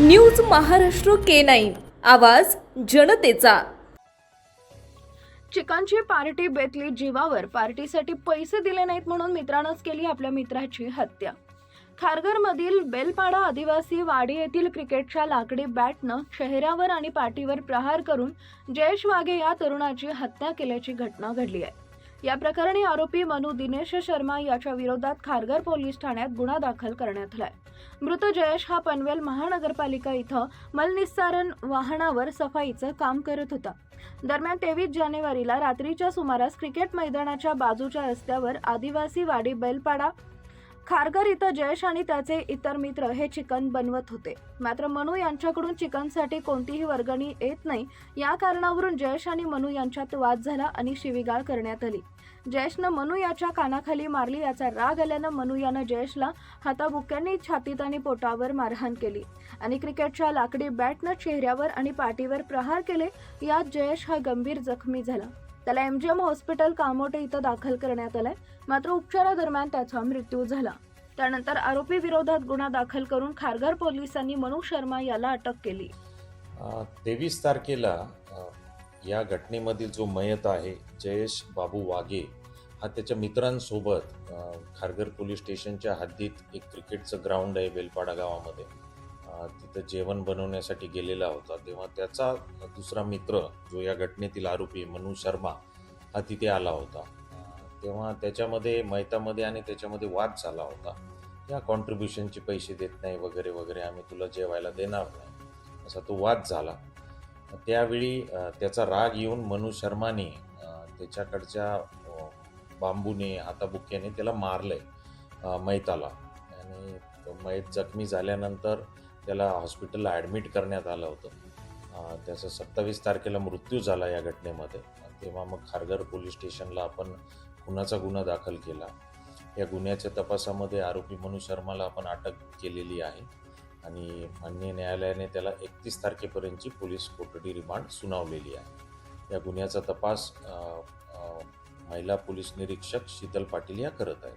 News Maharashtra K nine. आवाज जनतेचा. चिकनची पार्टी बेतली जीवावर. पार्टीसाठी पैसे दिले नाहीत म्हणून मित्रानंच केली आपल्या मित्राची हत्या. खारघरमधील बेलपाडा आदिवासी वाडी येथील क्रिकेटच्या लाकडी बॅटनं चेहऱ्यावर आणि पाठीवर प्रहार करून जयेश वाघे या तरुणाची हत्या केल्याची घटना घडली आहे. या प्रकरणी आरोपी मनु दिनेश शर्मा याच्या विरोधात खारघर पोलीस ठाण्यात गुन्हा दाखल करण्यात आलाय. मृत जयेश हा पनवेल महानगरपालिका इथं मलनिस्सारण वाहनावर सफाईचं काम करत होता. दरम्यान तेवीस जानेवारीला रात्रीच्या सुमारास क्रिकेट मैदानाच्या बाजूच्या रस्त्यावर आदिवासी वाडी बैलपाडा खारघर इथं जयेश आणि त्याचे इतर मित्र हे चिकन बनवत होते. मात्र मनू यांच्याकडून चिकनसाठी कोणतीही वर्गणी येत नाही. या कारणावरून जयेश आणि मनू यांच्यात वाद झाला आणि शिवीगाळ करण्यात आली. जयेशनं मनू याच्या कानाखाली मारली याचा राग आल्यानं मनू यानं जयेशला हाताबुक्यांनी छातीत आणि पोटावर मारहाण केली. आणि क्रिकेटच्या लाकडी बॅटनं चेहऱ्यावर आणि पाठीवर प्रहार केले यात जयेश हा गंभीर जखमी झाला. त्याला एमजीएम हॉस्पिटल कामोटे इथं दाखल करण्यात आलाय. मात्र उपचारादरम्यान त्याचा मृत्यू झाला. त्यानंतर आरोपी विरोधात गुन्हा दाखल करून खारघर पोलिसांनी मनू शर्मा याला अटक केली. तेवीस तारखेला या घटनेमधील जो मयत आहे जयेश बाबू वाघे हा त्याच्या मित्रांसोबत खारघर पोलीस स्टेशनच्या हद्दीत एक क्रिकेटचं ग्राउंड आहे बेलपाडा गावामध्ये. तिथं जेवण बनवण्यासाठी गेलेला होता. तेव्हा त्याचा दुसरा मित्र जो या घटनेतील आरोपी मनु शर्मा हा तिथे आला होता. तेव्हा त्याच्यामध्ये मैतामध्ये आणि त्याच्यामध्ये वाद झाला होता. या कॉन्ट्रीब्युशनचे पैसे देत नाही वगैरे वगैरे आम्ही तुला जेवायला देणार नाही असा तो वाद झाला. त्यावेळी त्याचा राग येऊन मनु शर्माने त्याच्याकडच्या बांबूने हाताबुक्याने त्याला मारलंय आहे मैताला. आणि मैत जखमी झाल्यानंतर त्याला हॉस्पिटलला ॲडमिट करण्यात आलं होतं. त्याचा सत्तावीस तारखेला मृत्यू झाला या घटनेमध्ये. तेव्हा मग खारघर पोलीस स्टेशनला आपण खुनाचा गुन्हा दाखल केला. या गुन्ह्याच्या तपासामध्ये आरोपी मनु शर्माला आपण अटक केलेली आहे आणि मान्य न्यायालयाने त्याला एकतीस तारखेपर्यंतची पोलीस कोठडी रिमांड सुनावलेली आहे. या गुन्ह्याचा तपास महिला पोलीस निरीक्षक शीतल पाटील या करत आहेत.